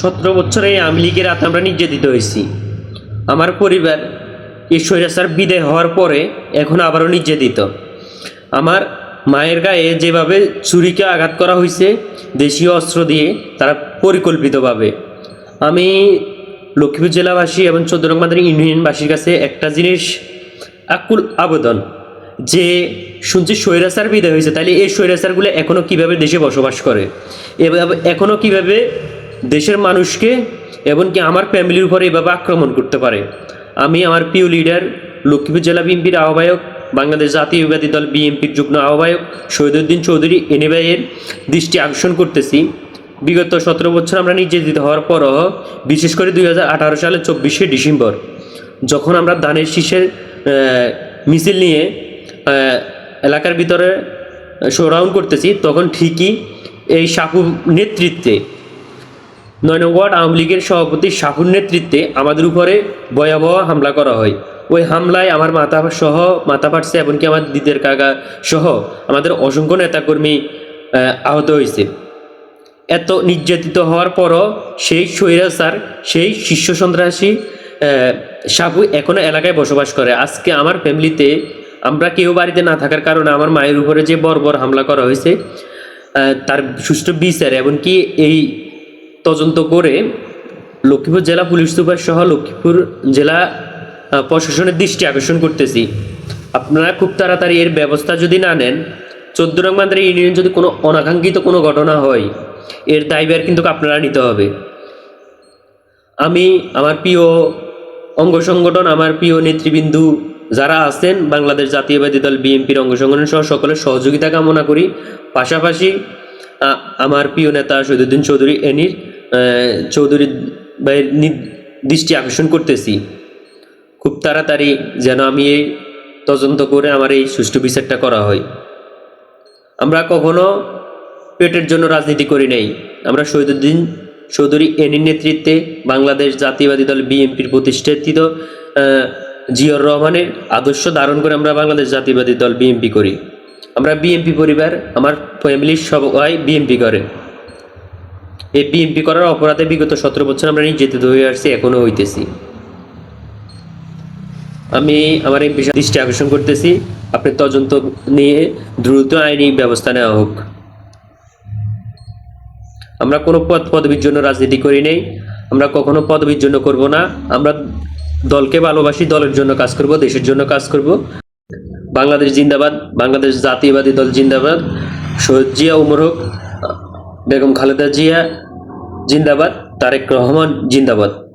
সতেরো বছরে আওয়ামী লীগের হাতে আমরা নির্যাতিত হয়েছি। আমার পরিবার এই স্বৈরাচার বিদায় হওয়ার পরে এখন আবারও নির্যাতিত। আমার মায়ের গায়ে যেভাবে ছুরিকে আঘাত করা হয়েছে, দেশীয় অস্ত্র দিয়ে তারা পরিকল্পিতভাবে। আমি লক্ষ্মীপুর জেলাবাসী এবং চৌদ্দ মাদার ইউনিয়নবাসীর কাছে একটা জিনিস আকুল আবেদন, যে শুনছি স্বৈরাচার বিদায় হয়েছে, তাহলে এই স্বৈরাচারগুলো এখনও কীভাবে দেশে বসবাস করে? এভাবে এখনও কীভাবে দেশের মানুষকে এমনকি আমার ফ্যামিলির উপরে এভাবে আক্রমণ করতে পারে। আমি আমার প্রিয় লিডার লক্ষ্মীপুর জেলা বিএনপির আহ্বায়ক, বাংলাদেশ জাতীয়বাদী দল বিএনপির যুগ্ম আহ্বায়ক শহীদুদ্দিন চৌধুরী এনিভাইয়ের দৃষ্টি আকর্ষণ করতেছি। বিগত সতেরো বছর আমরা নির্যাতিত হওয়ার পরও, বিশেষ করে দুই হাজার আঠারো সালের চব্বিশে ডিসেম্বর, যখন আমরা ধানের শীষের মিছিল নিয়ে এলাকার ভিতরে শোরাউন্ড করতেছি, তখন ঠিকই এই সাপু নেতৃত্বে নয় আওয়ামী লীগের সভাপতি শাহুর নেতৃত্বে আমাদের উপরে ভয়াবহ হামলা করা হয়। ওই হামলায় আমার মাথা সহ মাথা ফাটছে এমনকি আমার দিদের কাকা সহ আমাদের অসংখ্য নেতাকর্মী আহত হয়েছে। এত নির্যাতিত হওয়ার পরও সেই স্বৈরাচার, সেই শীর্ষ সন্ত্রাসী সাপু এখনও এলাকায় বসবাস করে। আজকে আমার ফ্যামিলিতে আমরা কেউ বাড়িতে না থাকার কারণে আমার মায়ের উপরে যে বর্বর হামলা করা হয়েছে তার সুষ্ঠু বিচার, এমনকি এই তদন্ত করে লক্ষ্মীপুর জেলা পুলিশ সুপার সহ লক্ষ্মীপুর জেলা প্রশাসনের দৃষ্টি আকর্ষণ করতেছি। আপনারা খুব তাড়াতাড়ি এর ব্যবস্থা যদি না নেন, চোদ্দ রং মান্দারি ইউনিয়ন যদি কোনো অনাকাঙ্ক্ষিত কোনো ঘটনা হয়, এর দায়ভার কিন্তু আপনারা নিতে হবে। আমি, আমার প্রিয় অঙ্গ সংগঠন, আমার প্রিয় নেতৃবৃন্দু যারা আছেন, বাংলাদেশ জাতীয়বাদী দল বিএনপির অঙ্গ সংগঠন সহ সকলের সহযোগিতা কামনা করি। পাশাপাশি আমার প্রিয় নেতা শহীদুদ্দিন চৌধুরী এনির চৌধুরী ভাইয়ের দৃষ্টি আকর্ষণ করতেছি। খুব তাড়াতাড়ি যেন আমি এই তদন্ত করে আমার এই সুষ্ঠু বিচারটা করা হয়। আমরা কখনো পেটের জন্য রাজনীতি করি নাই। আমরা শহীদুদ্দিন চৌধুরী এনির নেতৃত্বে বাংলাদেশ জাতীয়বাদী দল বিএনপির প্রতিষ্ঠিত জিয়র রহমানের আদর্শ ধারণ করে আমরা বাংলাদেশ জাতীয়বাদী দল বিএনপি করি। আমরা বিএনপি পরিবার, আমার ফ্যামিলির সবাই বিএনপি করে। এই বিএনপি করার অপরাধে বিগত সতেরো বছর আমরা নির্যাতিত হয়ে আসছি এখনও হইতেছি। আমি আমার এই বিষয়ে দৃষ্টি আকর্ষণ করতেছি। আপনি তদন্ত নিয়ে দ্রুত আইনি ব্যবস্থা নেওয়া হোক। আমরা কোনো পদ পদবীর জন্য রাজনীতি করি নেই। আমরা কখনো পদবীর জন্য করব না। আমরা দলকে ভালোবাসি, দলের জন্য কাজ করব, দেশের জন্য কাজ করব। বাংলাদেশ জিন্দাবাদ, বাংলাদেশ জাতীয়বাদী দল জিন্দাবাদ। শহীদ জিয়া উমর হক বেগম খালেদা জিয়া জিন্দাবাদ। তারেক রহমান জিন্দাবাদ।